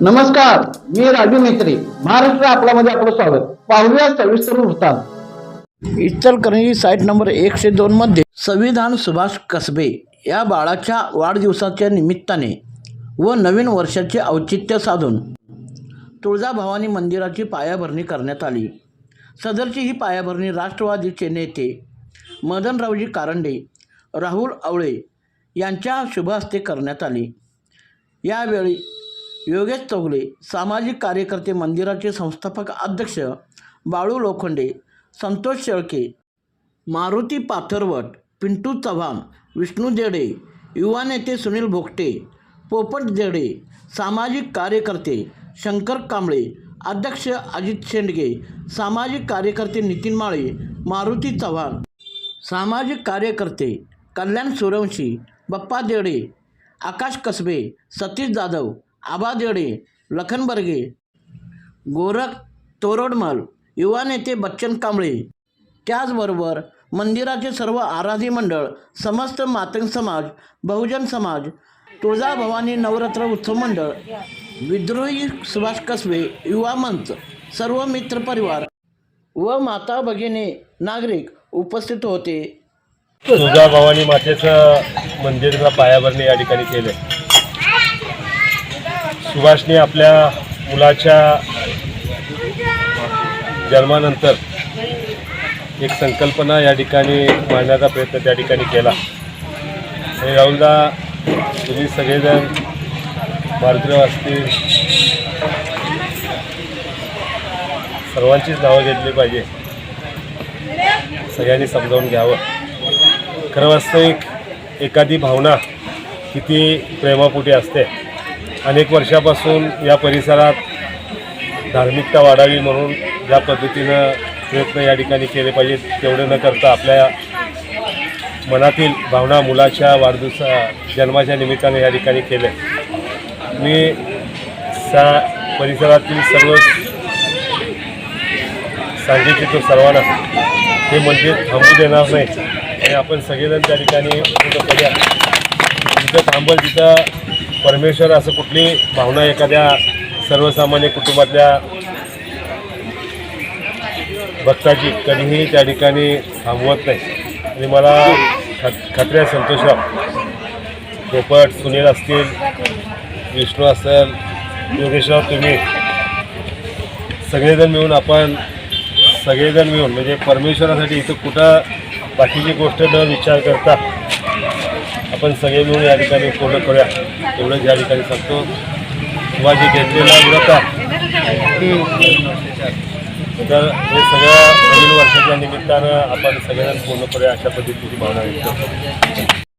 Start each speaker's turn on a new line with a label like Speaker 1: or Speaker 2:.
Speaker 1: नमस्कार मी राजू मेत्री महाराष्ट्र आपल्यामध्ये आपलं स्वागत. पाहूया सविस्तर वृत्तांत. इचलकरंजी साईट नंबर एकशे दोन मध्ये संविधान सुभाष कसबे या बाळाच्या वाढदिवसाच्या निमित्ताने व नवीन वर्षाचे औचित्य साधून तुळजाभवानी मंदिराची पायाभरणी करण्यात आली. सदरची ही पायाभरणी राष्ट्रवादीचे नेते मदनरावजी कारंडे राहुल आवळे यांच्या शुभ हस्ते करण्यात आली. यावेळी योगेश चौगले सामाजिक कार्यकर्ते मंदिराचे संस्थापक अध्यक्ष बाळू लोखंडे संतोष शेळके मारुती पाथरवट पिंटू चव्हाण विष्णू देडे युवा नेते सुनील भोगटे पोपट देडे सामाजिक कार्यकर्ते शंकर कांबळे अध्यक्ष अजित शेंडगे सामाजिक कार्यकर्ते नितीन माळे मारुती चव्हाण सामाजिक कार्यकर्ते कल्याण सूर्यवंशी बप्पा देडे आकाश कसबे सतीश जाधव आबा देडे लखन बर्गे गोरख तोरडमल युवा नेते बच्चन कांबळे. त्याचबरोबर मंदिराचे सर्व आराधी मंडळ समस्त मातंग समाज बहुजन समाज तुळजाभवानी नवरात्र उत्सव मंडळ विद्रोही सुभाष कसबे युवा मंच सर्व मित्रपरिवार व माता भगिनी नागरिक उपस्थित होते.
Speaker 2: तुळजाभवानी मातेचं मंदिरला पायाभरणी या ठिकाणी केले सुभाषने आपल्या मुलाच्या जन्मानंतर एक संकल्पना या ठिकाणी मांडण्याचा प्रयत्न त्या ठिकाणी केला. आणि राहुलदा तुम्ही सगळेजण भारतीय असतील सर्वांचीच नावं घेतली पाहिजे. सगळ्यांनी समजावून घ्यावं. खरं वास्तविक एखादी भावना किती प्रेमापोटी असते. अनेक वर्षापासून या परिसरात धार्मिकता वाढावी म्हणून ज्या पद्धतीनं प्रयत्न या ठिकाणी केले पाहिजेत तेवढे न करता आपल्या मनातील भावना मुलाच्या वाढदिवसा जन्माच्या निमित्ताने या ठिकाणी केले मी सा परिसरातील सर्व सांगू इच्छितो सर्वांना हे मंदिर थांबू देणार नाही. आणि आपण सगळेजण त्या ठिकाणी करूया जिथं थांबल तिथं परमेश्वर असं कुठली भावना एखाद्या सर्वसामान्य कुटुंबातल्या भक्ताची कधीही त्या ठिकाणी थांबवत नाही. आणि मला ख खात्री आहे संतोषराव पोपट सुनील असतील विष्णू असेल योगेशराव तुम्ही. सगळेजण मिळून आपण सगळेजण मिळून म्हणजे परमेश्वरासाठी इथं कुठं बाकीची गोष्ट न विचार करता आपण सगळे मिळून या ठिकाणी पूर्ण करूया. एवढंच या ठिकाणी सांगतो. किंवा जे घेतलेला व्रत तर हे सगळ्या नवीन वर्षाच्या निमित्तानं आपण सगळ्यांना पूर्ण करूया अशा पद्धतीची भावना व्यक्त करतो.